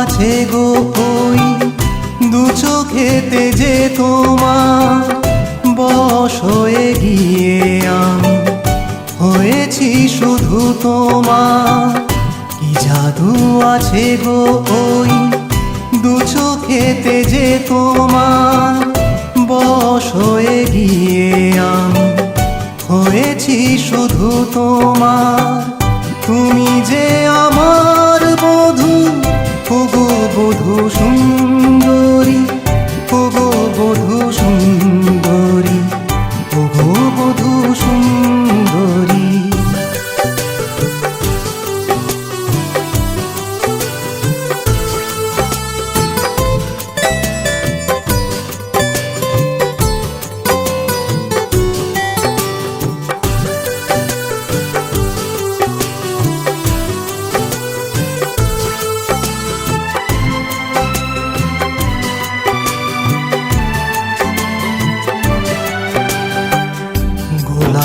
গো ওই দু চোখেতে যে তোমার বশ হয়ে গিয়ে আমি হয়েছি শুধু তোমার। কি জাদু আছে গো ওই দু চোখেতে যে তোমার বশ হয়ে গিয়ে আমি হয়েছি শুধু তোমার। বধূ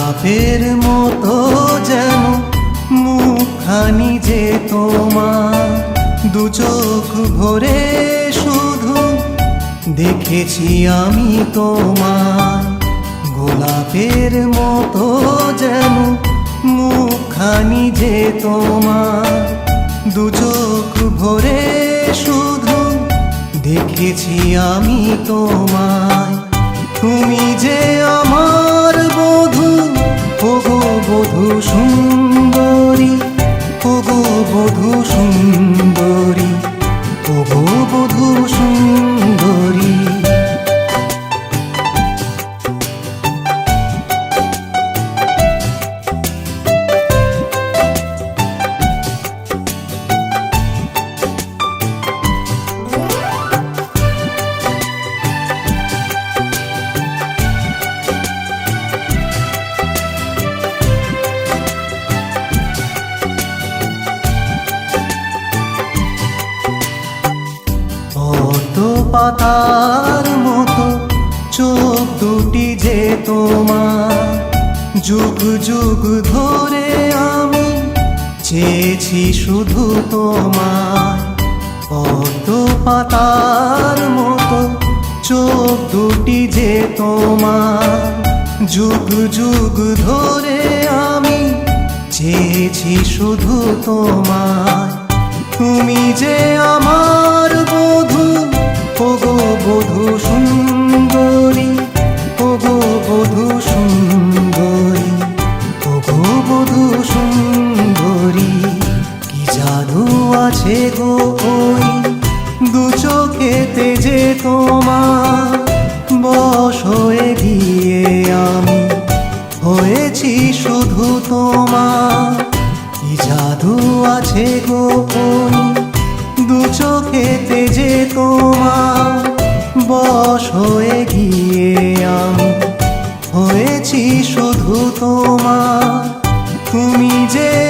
গোলাপের মতো যেন মুখখানি যে তোমার। দু চোখ ভরে শুধু দেখেছি আমি তোমার। গোলাপের মতো যেন মুখখানি যে তোমার। দু চোখ ভরে শুধু দেখেছি আমি তোমায়। তুমি যে পদ্ম পাতার মতো, চোখ দুটি যে তোমার। যুগ যুগ ধরে আমি চেয়েছি শুধু তোমার পদ্ম পাতার মতো, চোখ দুটি যে তোমার। যুগ যুগ ধরে আমি চেয়েছি শুধু তোমার তুমি যে আমার বধূ ওগো বধূ সুন্দরী, ওগো বধূ সুন্দরী, ওগো বধূ সুন্দরী, কি জাদু আছে গো ওই দু চোখেতে যে তোমার? বশ হয়ে গিয়ে আমি হয়েছি শুধু তোমার। কি জাদু আছে গো ওই দু চোখেতে যে তোমার বস হয়ে গিয়ে আমি হয়েছি শুধু তোমার। তুমি যে